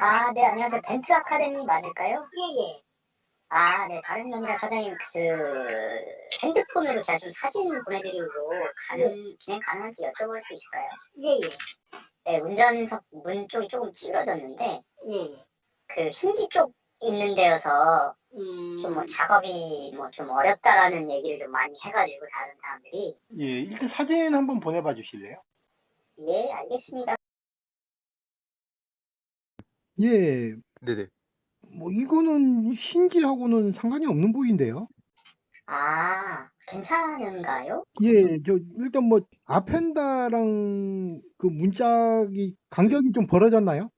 아, 네, 안녕하세요. 벤트 아카데미 맞을까요? 예, 예. 아, 네, 다른 게 아니라 사장님, 그, 핸드폰으로 제가 좀 사진 보내드리고, 가능, 진행 가능한지 여쭤볼 수 있을까요? 예, 예. 네, 운전석 문 쪽이 조금 찌그러졌는데, 예, 예. 그, 힌지 쪽 있는 데여서, 음. 좀뭐 작업이 뭐 좀 어렵다라는 얘기를 좀 많이 해가지고, 다른 사람들이. 예, 일단 사진 한번 보내봐 주실래요? 예, 알겠습니다. 예, 네네. 뭐 이거는 신지하고는 상관이 없는 부위인데요. 아, 괜찮은가요? 예, 저 일단 뭐 아펜다랑 그 문짝이 간격이 좀 벌어졌나요?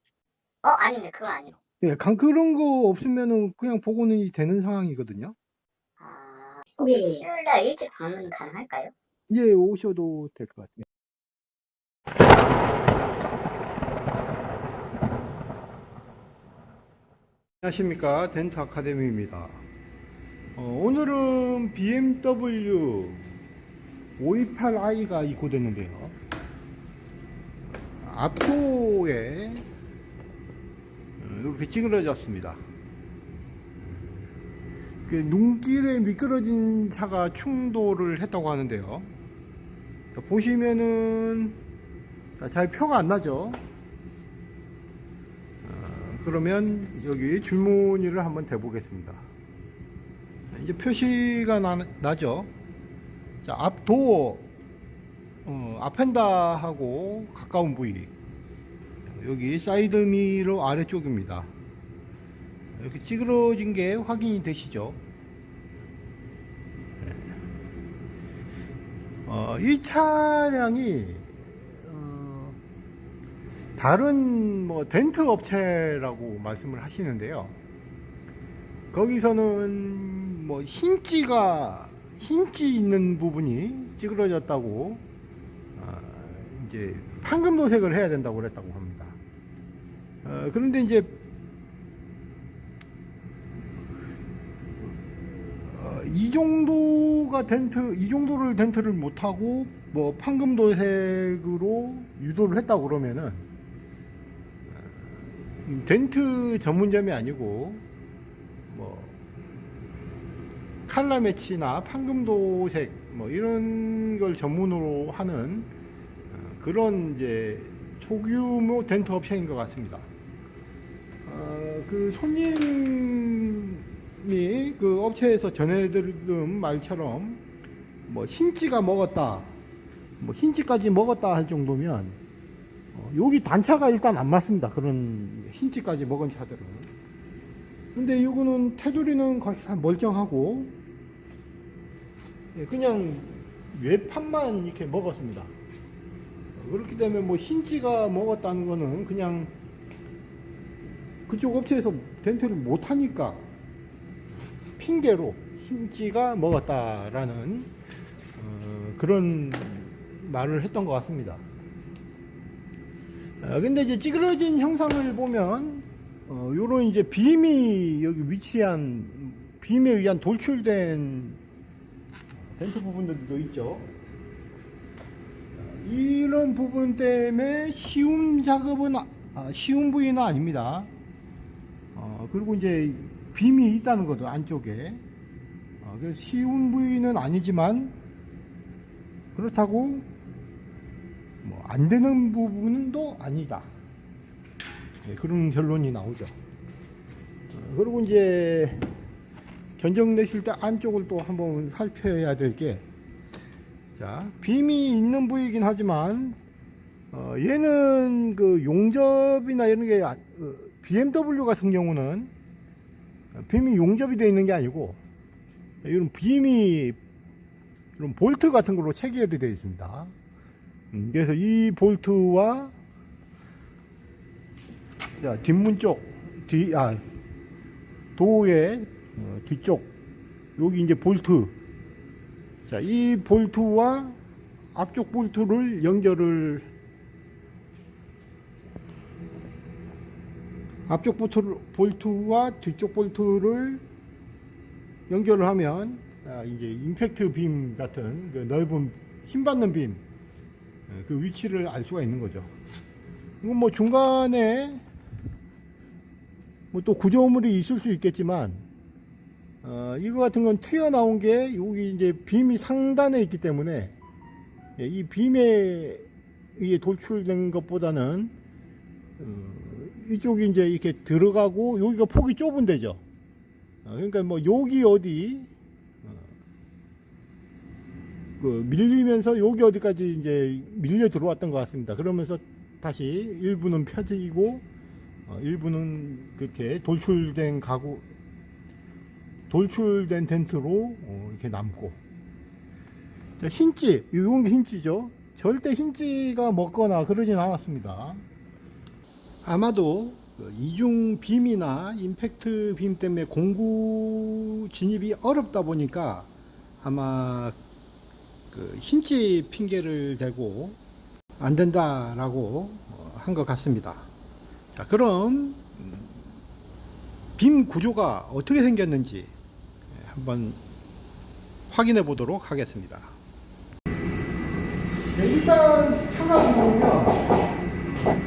어, 아닙니다. 그건 아니요. 예, 간 그런 거 없으면은 그냥 복원이 되는 상황이거든요. 아, 혹시 예. 수요일 날 일찍 방문 가능할까요? 예, 오셔도 될 것 같아요. 안녕하십니까 덴트 아카데미입니다. 어, 오늘은 BMW 528i가 입고됐는데요. 앞도에 어, 이렇게 찌그러졌습니다. 그 눈길에 미끄러진 차가 충돌을 했다고 하는데요. 자, 보시면은 자, 잘 표가 안 나죠. 어, 그러면 여기 줄무늬를 한번 대보겠습니다. 자, 이제 표시가 나, 죠 자, 앞도 어, 앞펜다하고 가까운 부위 여기 사이드 미러 아래쪽입니다. 이렇게 찌그러진 게 확인이 되시죠? 네. 어, 이 차량이 어, 다른 뭐 덴트 업체라고 말씀을 하시는데요. 거기서는 뭐 흰찌가 흰찌 있는 부분이 찌그러졌다고 어, 이제 판금 도색을 해야 된다고 그랬다고 합니다. 어, 그런데 이제 어, 이 정도가 덴트, 이 정도를 덴트를 못하고, 뭐, 판금 도색으로 유도를 했다고 그러면은, 어, 덴트 전문점이 아니고, 뭐, 칼라 매치나 판금 도색, 뭐, 이런 걸 전문으로 하는 어, 그런 이제 소규모 덴트 업체인 것 같습니다. 어, 그 손님이 그 업체에서 전해들은 말처럼 뭐 흰찌가 먹었다, 뭐 흰찌까지 먹었다 할 정도면 어, 여기 단차가 일단 안 맞습니다. 그런 흰찌까지 먹은 차들은. 근데 이거는 테두리는 거의 다 멀쩡하고 예, 그냥 외판만 이렇게 먹었습니다. 어, 그렇기 때문에 뭐 흰찌가 먹었다는 거는 그냥 그쪽 업체에서 덴트를 못하니까 핑계로 흰찌가 먹었다라는 어, 그런 말을 했던 것 같습니다. 어, 근데 이제 찌그러진 형상을 보면 어, 요런 이제 빔이 여기 위치한 빔에 의한 돌출된 덴트 부분들도 있죠. 이런 부분 때문에 쉬운 작업은 아- 아, 쉬운 부위는 아닙니다. 어, 그리고 이제 빔이 있다는 것도 안쪽에 어, 쉬운 부위는 아니지만 그렇다고 뭐 안 되는 부분도 아니다. 네, 그런 결론이 나오죠. 어, 그리고 이제 견적 내실 때 안쪽을 또 한번 살펴야 될 게, 자, 빔이 있는 부위이긴 하지만, 어, 얘는 그 용접이나 이런 게, 아- 어, BMW 같은 경우는 빔이 용접이 되어 있는 게 아니고, 이런 빔이, 이런 볼트 같은 걸로 체결이 되어 있습니다. 음, 그래서 이 볼트와, 자, 뒷문 쪽, 뒤, 아, 도의 어, 뒤쪽, 여기 이제 볼트. 자, 이 볼트와 앞쪽 볼트를 연결을 앞쪽 볼트를, 볼트와 뒤쪽 볼트를 연결을 하면 아, 이제 임팩트 빔 같은 그 넓은 힘 받는 빔, 어, 그 위치를 알 수가 있는 거죠. 이건 뭐 중간에 뭐 또 구조물이 있을 수 있겠지만 어, 이거 같은 건 튀어나온 게 여기 이제 빔이 상단에 있기 때문에 예, 이 빔에 이게 돌출된 것보다는 어, 이쪽이 이제 이렇게 들어가고 여기가 폭이 좁은 데죠. 어, 그러니까 뭐 여기 어디 어, 그 밀리면서 여기 어디까지 이제 밀려 들어왔던 것 같습니다. 그러면서 다시 일부는 펴지고 어, 일부는 그렇게 돌출된 가구 돌출된 텐트로 어, 이렇게 남고 자, 흰찌 이건 흰찌죠. 절대 흰찌가 먹거나 그러진 않았습니다. 아마도 그 이중 빔이나 임팩트 빔 때문에 공구 진입이 어렵다 보니까 아마 그 흰찌 핑계를 대고 안 된다라고 어, 한것 같습니다. 자, 그럼 음, 빔 구조가 어떻게 생겼는지 예, 한번 확인해 보도록 하겠습니다. 네, 일단 차가 보면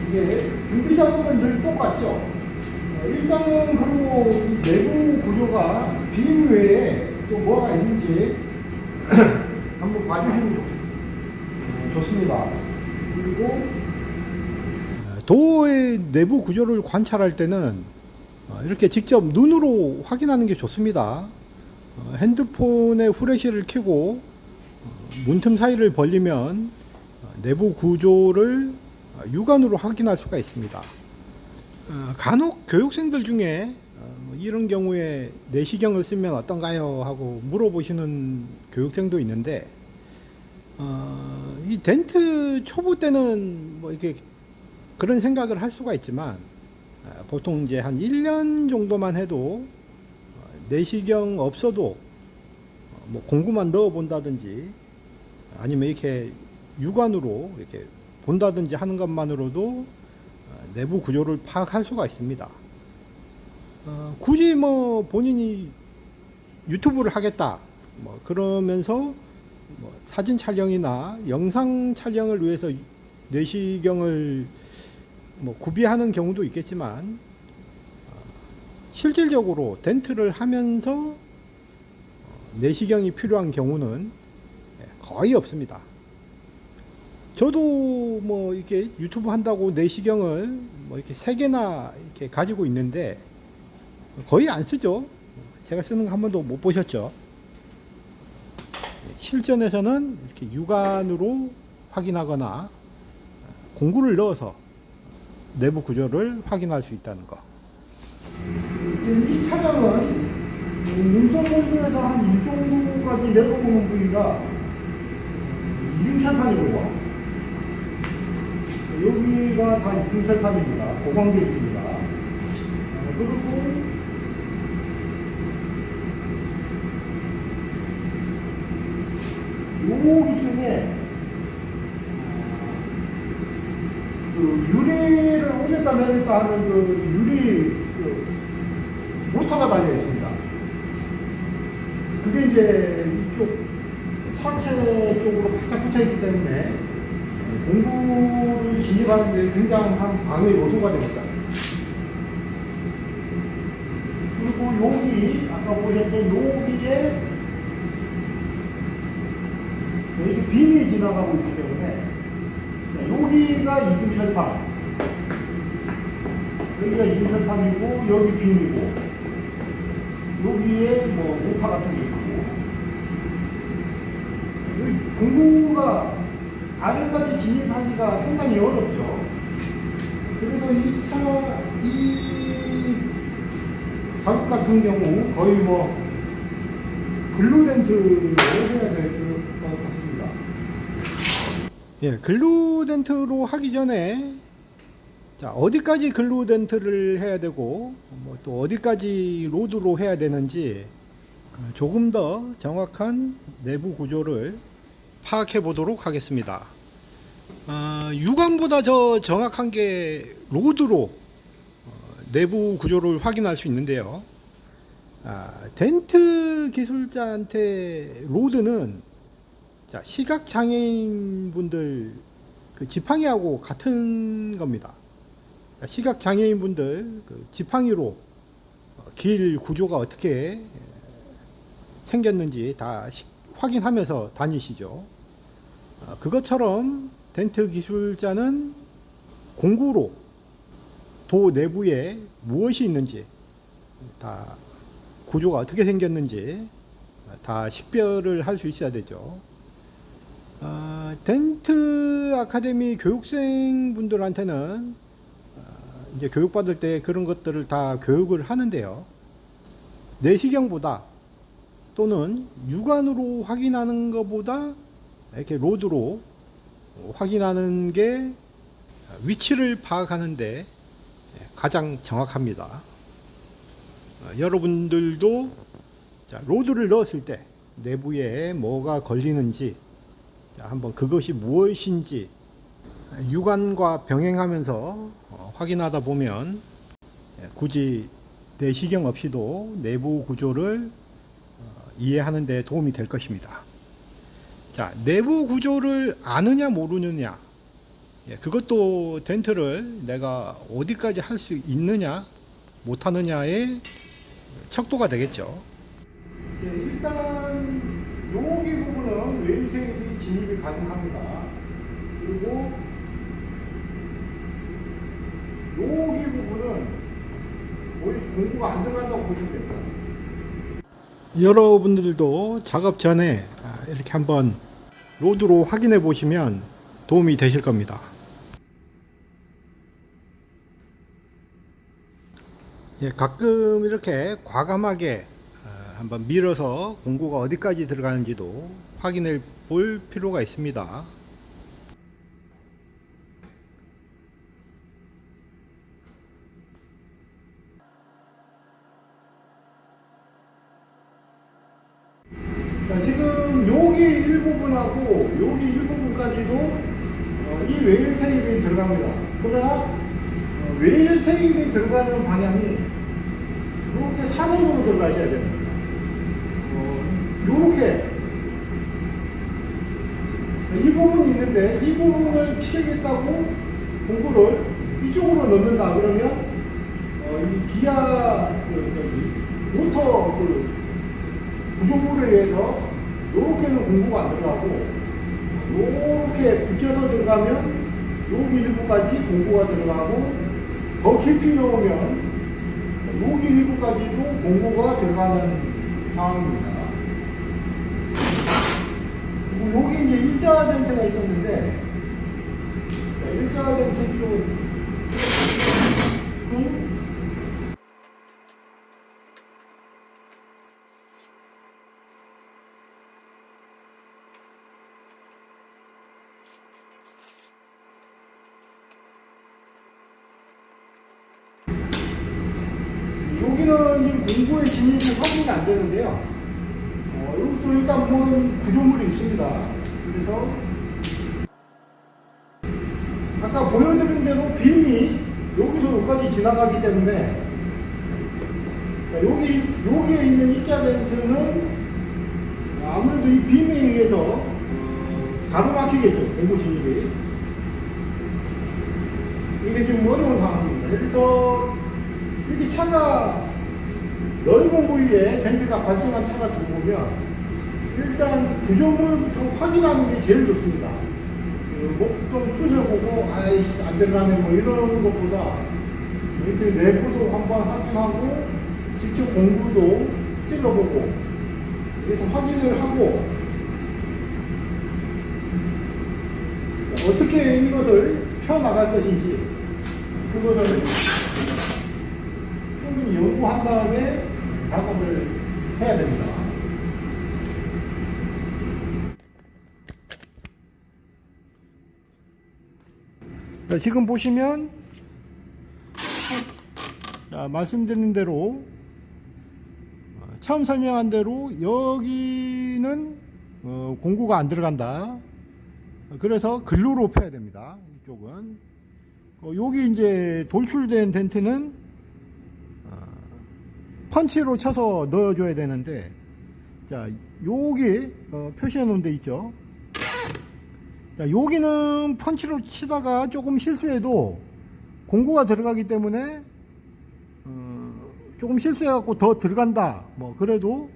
이게 준비 작업은 늘 똑같죠. 어, 일단은 그리고 이 내부 구조가 빔 외에 또 뭐가 있는지 어, 좋습니다. 그리고 도어의 내부 구조를 관찰할 때는 어, 이렇게 직접 눈으로 확인하는 게 좋습니다. 어, 핸드폰에 후레쉬를 켜고 어, 문틈 사이를 벌리면 어, 내부 구조를 어, 육안으로 확인할 수가 있습니다. 어, 간혹 교육생들 중에 어, 뭐 이런 경우에 내시경을 쓰면 어떤가요? 하고 물어보시는 교육생도 있는데 어, 이 덴트 초보 때는 뭐 이렇게 그런 생각을 할 수가 있지만 어, 보통 이제 한 1년 정도만 해도 어, 내시경 없어도 어, 뭐 공구만 넣어 본다든지 아니면 이렇게 육안으로 이렇게 본다든지 하는 것만으로도 어, 내부 구조를 파악할 수가 있습니다. 어, 굳이 뭐 본인이 유튜브를 하겠다 뭐 그러면서 뭐 사진 촬영이나 영상 촬영을 위해서 내시경을 뭐 구비하는 경우도 있겠지만 어, 실질적으로 덴트를 하면서 어, 내시경이 필요한 경우는 예, 거의 없습니다. 저도 뭐 이렇게 유튜브 한다고 내시경을 뭐 이렇게 세 개나 이렇게 가지고 있는데 거의 안 쓰죠. 제가 쓰는 거 한 번도 못 보셨죠. 실전에서는 이렇게 육안으로 확인하거나 공구를 넣어서 내부 구조를 확인할 수 있다는 거. 이 차량은 운송 모드에서 한 이 정도까지 내려오는 부위가 이중철판이고요. 여기가 다 이중철판입니다. 보강되어 있습니다. 어, 그리고 여기 중에 그 유리를 올렸다 내렸다 하는 그 유리 그 모터가 달려 있습니다. 그게 이제 이쪽 차체 쪽으로 바짝 붙어 있기 때문에 공구를 진입하는 데 굉장한 방해 요소가 됩니다. 그리고 여기 아까 보셨던 여기에 이렇게 빔이 지나가고 있기 때문에 여기가 이중철판 여기가 이중철판이고 여기 빔이고 여기에 뭐 모터 같은 게 있고 여기 공구가 아래까지 진입하기가 상당히 어렵죠 그래서 이 차, 이 작업 같은 경우 거의 뭐 글루덴트를 해야 될. 예, 글루덴트로 하기 전에 자 어디까지 글루덴트를 해야 되고 뭐 또 어디까지 로드로 해야 되는지 어, 조금 더 정확한 내부 구조를 파악해 보도록 하겠습니다. 아, 육안보다 더 정확한 게 로드로 어, 내부 구조를 확인할 수 있는데요. 아, 덴트 기술자한테 로드는 자, 시각 장애인 분들 그 지팡이하고 같은 겁니다. 자, 시각 장애인 분들 그 지팡이로 길 구조가 어떻게 생겼는지 다 시- 확인하면서 다니시죠. 어, 그것처럼 덴트 기술자는 공구로 도 내부에 무엇이 있는지 다 구조가 어떻게 생겼는지 다 식별을 할 수 있어야 되죠. 아, 덴트 아카데미 교육생 분들한테는 아, 이제 교육받을 때 그런 것들을 다 교육을 하는데요. 내시경보다 또는 육안으로 확인하는 것보다 이렇게 로드로 확인하는 게 위치를 파악하는데 가장 정확합니다. 어, 여러분들도 자, 로드를 넣었을 때 내부에 뭐가 걸리는지 자, 한번 그것이 무엇인지 육안과 병행하면서 어, 확인하다 보면 예, 굳이 내시경 없이도 내부 구조를 어, 이해하는 데 도움이 될 것입니다. 자, 내부 구조를 아느냐 모르느냐 예, 그것도 덴트를 내가 어디까지 할 수 있느냐 못하느냐의 척도가 되겠죠. 예, 일단 여기 부분은 웨일 테이프 진입이 가능합니다. 그리고 여기 부분은 거의 공구가 안 들어간다고 보시면 됩니다. 여러분들도 작업 전에 아, 이렇게 한번 로드로 확인해 보시면 도움이 되실 겁니다. 예, 가끔 이렇게 과감하게 아, 한번 밀어서 공구가 어디까지 들어가는지도 확인해 볼 필요가 있습니다. 자, 지금 여기 일부분하고 여기 일부분까지도 어, 이 웨일 테이프에 들어갑니다. 그러나 어, 웨일 테이프에 들어가는 방향이 이렇게 사선으로 들어가셔야 됩니다. 어, 이렇게 이 부분이 있는데 이 부분을 피하겠다고 공구를 이쪽으로 넣는다 그러면 어, 이 기아 그, 저기, 모터 그 구조물에 의해서 이렇게는 공구가 안 들어가고 이렇게 붙여서 들어가면 여기 일부까지 공구가 들어가고 더 깊이 넣으면 여기 일부까지도 공구가 들어가는 상황입니다. 여기 이제 일자 덴트가 있었는데 자, 일자 덴트 쪽 음, 여기는 지금 공구의 진입이 확인이 안 되는데요. 어, 여기도 일단 보면 구조물이 있습니다. 그래서 아까 보여드린 대로 빔이 여기서 여기까 지 지나가기 때문에 자, 여기 여기에 있는 입자 덴트는 아무래도 이 빔에 의해서 어, 가로막히겠죠 공구 진입이 이게 지금 어려운 상황입니다. 그래서 이렇게 차가 넓은 부위에 덴트가 발생한 차가 들어오면 일단 구조물부터 확인하는 게 제일 좋습니다. 그 목좀 쑤셔보고 아이씨 안 들어가네 뭐 이러는 것보다 이렇게 내부도 한번 확인하고 직접 공구도 찔러보고 그래서 확인을 하고 어떻게 이것을 펴나갈 것인지 그것을 충분히 연구한 다음에 작업을 해야 됩니다. 자, 지금 보시면 자, 말씀드린 대로 어, 처음 설명한 대로 여기는 어, 공구가 안 들어간다. 그래서 글루로 펴야 됩니다. 이쪽은 어, 여기 이제 돌출된 덴트는 어, 펀치로 쳐서 넣어줘야 되는데 자 여기 어, 표시해 놓은 데 있죠 자 여기는 펀치로 치다가 조금 실수해도 공구가 들어가기 때문에 어, 조금 실수해갖고 더 들어간다. 뭐 그래도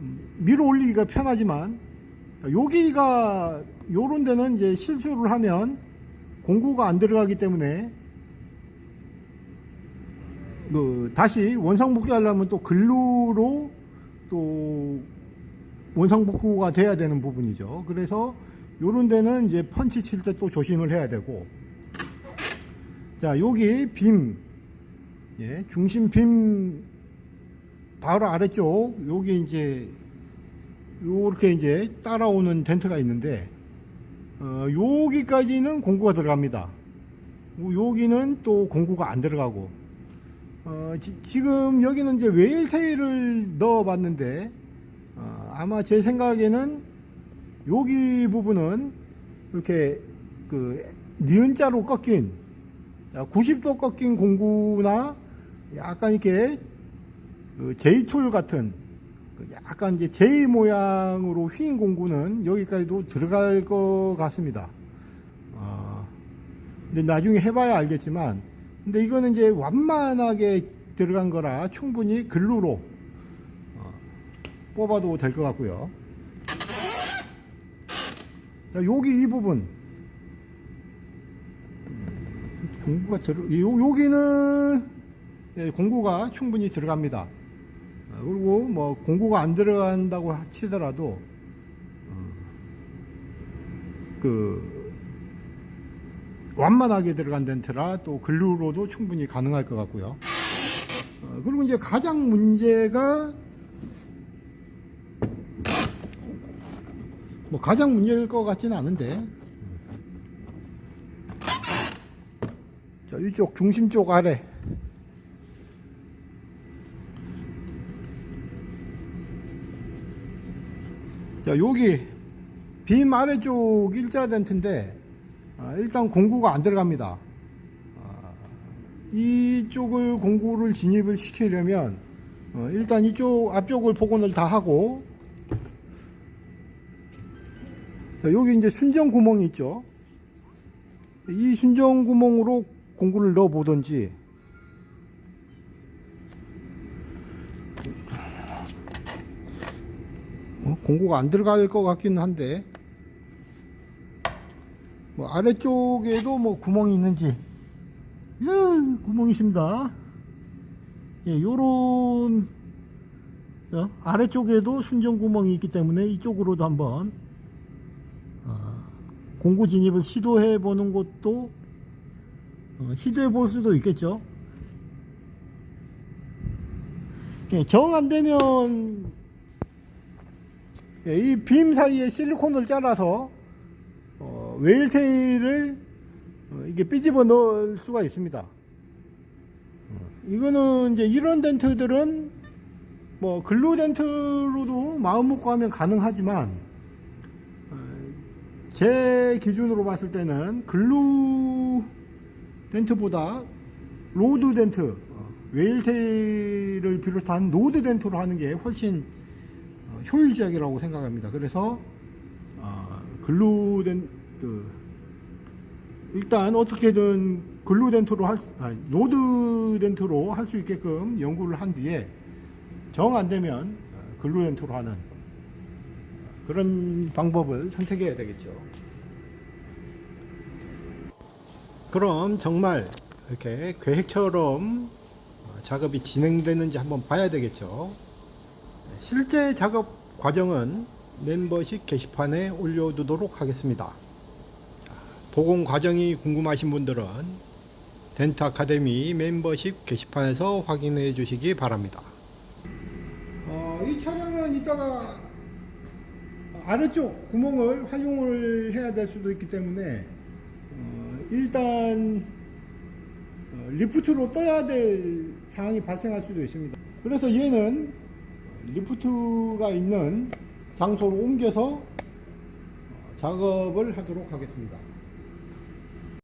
음, 밀어 올리기가 편하지만 여기가 요런 데는 이제 실수를 하면 공구가 안 들어가기 때문에 그 다시 원상복귀 하려면 또 글루로 또 원상복구가 돼야 되는 부분이죠. 그래서 요런 데는 이제 펀치 칠 때 또 조심을 해야 되고 자 여기 빔 예, 중심 빔 바로 아래쪽 여기 이제 요렇게 이제 따라오는 덴트가 있는데 어, 여기까지는 공구가 들어갑니다. 여기는 또 공구가 안 들어가고 어, 지, 금 여기는 이제 웨일테일을 넣어봤는데 어, 아마 제 생각에는 여기 부분은 이렇게 그 니은자로 꺾인 자, 90도 꺾인 공구나 약간 이렇게 그 J툴 같은 그 약간 이제 J 모양으로 휜 공구는 여기까지도 들어갈 것 같습니다. 어, 근데 나중에 해봐야 알겠지만, 근데 이거는 이제 완만하게 들어간 거라 충분히 글루로 어, 뽑아도 될 것 같고요. 자, 여기 이 부분. 음, 공구가 들어, 요, 여기는 예, 공구가 충분히 들어갑니다. 어, 그리고 뭐 공구가 안 들어간다고 치더라도 어, 그 완만하게 들어간 덴트라 또 글루로도 충분히 가능할 것 같고요. 어, 그리고 이제 가장 문제가 뭐 가장 문제일 것 같지는 않은데 자 이쪽 중심 쪽 아래 자 여기 빔 아래쪽 일자 덴트인데 아, 일단 공구가 안 들어갑니다. 아, 이쪽을 공구를 진입을 시키려면 어, 일단 이쪽 앞쪽을 복원을 다 하고 자, 여기 이제 순정 구멍이 있죠. 이 순정 구멍으로 공구를 넣어 보든지 어, 공구가 안 들어갈 것 같기는 한데. 뭐 아래쪽에도 뭐 구멍이 있는지. 예, 구멍이 있습니다. 예, 요런 어, 아래쪽에도 순정 구멍이 있기 때문에 이쪽으로도 한번 어, 공구 진입을 시도해 보는 것도 어, 시도해 볼 수도 있겠죠. 예, 정 안 되면 이빔 사이에 실리콘을 잘라서 어, 웨일 테일을 어, 이게 삐집어 넣을 수가 있습니다. 어, 이거는 이제 이런 덴트들은 뭐 글루 덴트로도 마음 먹고 하면 가능하지만 어, 제 기준으로 봤을 때는 글루 덴트보다 로드 덴트, 어, 웨일테일을 비롯한 로드 덴트로 하는 게 훨씬 어, 효율적이라고 생각합니다. 그래서 어, 글루덴 그 일단 어떻게든 글루덴트로 할 아니, 노드덴트로 할 수 있게끔 연구를 한 뒤에 정 안 되면 어, 글루덴트로 하는 그런 방법을 선택해야 되겠죠. 그럼 정말 이렇게 계획처럼 어, 작업이 진행되는지 한번 봐야 되겠죠. 실제 작업 과정은 멤버십 게시판에 올려두도록 하겠습니다. 복원 과정이 궁금하신 분들은 덴트 아카데미 멤버십 게시판에서 확인해 주시기 바랍니다. 어, 이 차량은 이따가 아래쪽 구멍을 활용을 해야 될 수도 있기 때문에 어, 일단 어, 리프트로 떠야 될 상황이 발생할 수도 있습니다. 그래서 얘는 리프트가 있는 장소로 옮겨서 어, 작업을 하도록 하겠습니다.